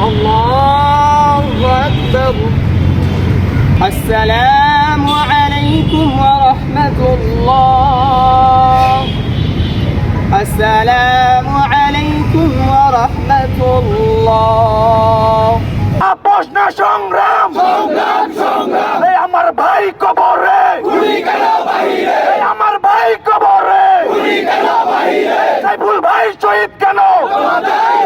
الله أكبر السلام عليكم ورحمة الله السلام عليكم ورحمة الله আপোষ না সংগ্রাম সংগ্রাম সংগ্রাম আমার ভাই কবরে গুলি কেন বাহিরে আমার ভাই কবরে গুলি কেন বাহিরে সাইফুল ভাই শহীদ কেন সাইফুল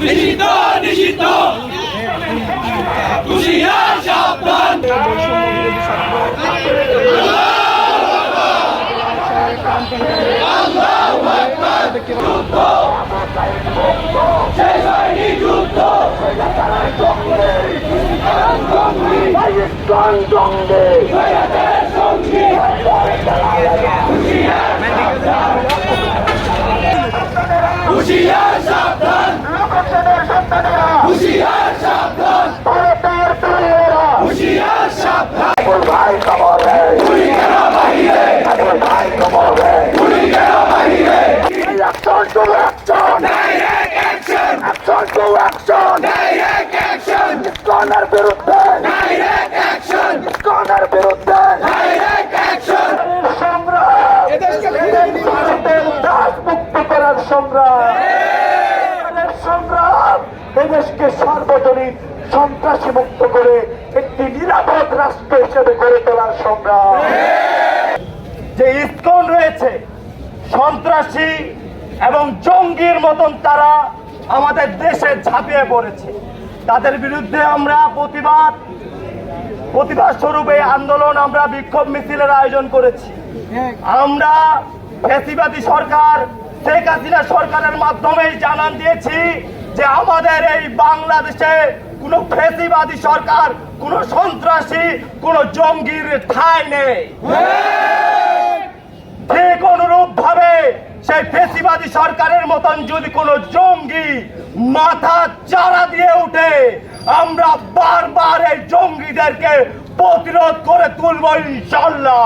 নিষিদ্ধ নিষিদ্ধ হুশিয়ার সাবধান শেষ হয়নি যুদ্ধ পাকিস্তান জঙ্গে হুশিয়ার সাবধান। ভারতের সন্তানেরা হুশিয়ার সাবধান। ভারতের দালালেরা হুশিয়ার সাবধান কেন ভাই কবরে অ্যাকশন সংগ্রাম ভারতের দাস করার সংগ্রাম সংগ্রাম এদেশকে সার্বজনীন সন্ত্রাসী মুক্ত করে একটি নিরাপদ রাষ্ট্র হিসেবে গড়ে তোলার সংগ্রাম যে ইস্কন রয়েছে, সন্ত্রাসী এবং জঙ্গির মতন তারা আমাদের দেশে ঝাঁপিয়ে পড়েছে। তাদের বিরুদ্ধে আমরা প্রতিবাদ প্রতিবাদ স্বরূপ আন্দোলন আমরা বিক্ষোভ মিছিলের আয়োজন করেছি। আমরা ফেসিবাদী সরকার শেখ হাসিনা সরকারের মাধ্যমেই জানান দিয়েছি যে আমাদের এই বাংলাদেশে কোন ফেসিবাদী সরকার, কোন সন্ত্রাসী, কোন জঙ্গির ঠাঁই নেই। ঠিক অনুরূপ ভাবে সেই ফেসিবাদী সরকারের মতন যদি কোনো জঙ্গি মাথা চারা দিয়ে উঠে, আমরা বারবার এই জঙ্গিদেরকে প্রতিরোধ করে তুলব ইনশাল্লাহ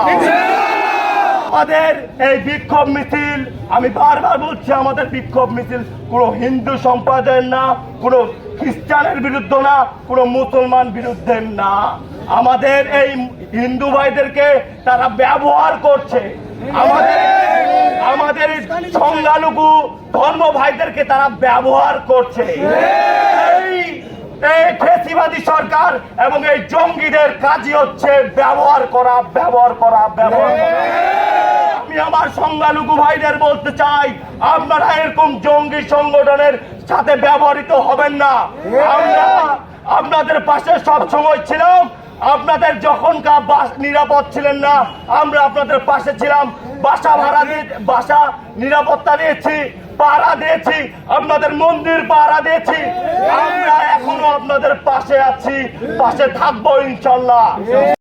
আমাদের এই বিক্ষোভ মিছিল, আমি বারবার বলছি, আমাদের বিক্ষোভ মিছিল কোনো হিন্দু সম্প্রদায়ের না, কোনো খ্রিস্টানের বিরুদ্ধে না, কোনো মুসলমান বিরুদ্ধে না। আমাদের এই হিন্দু ভাইদেরকে তারা ব্যবহার করছে। আমাদের আমাদের সংখ্যালঘু ধর্ম ভাইদেরকে তারা ব্যবহার করছে। এই ফেসিবাদী সরকার এবং এই জঙ্গিদের কাজই হচ্ছে ব্যবহার করা ব্যবহার করা ব্যবহার করা। আমি আমার সংখ্যালঘু ভাইদের বলতে চাই, আপনারা এরকম জঙ্গি সংগঠনের সাথে ব্যবহৃত হবেন না। আমরা আপনাদের পাশে সব সময় ছিলাম, আপনাদের যখন বাস- নিরাপদ ছিলেন না, আমরা আপনাদের পাশে ছিলাম। বাসা ভাড়া দিয়ে, বাসা নিরাপত্তা দিয়েছি পাহারা দিয়েছি, আপনাদের মন্দির পাহারা দিয়েছি। আমরা এখনও আপনাদের পাশে আছি, পাশে থাকব ইনশাল্লাহ।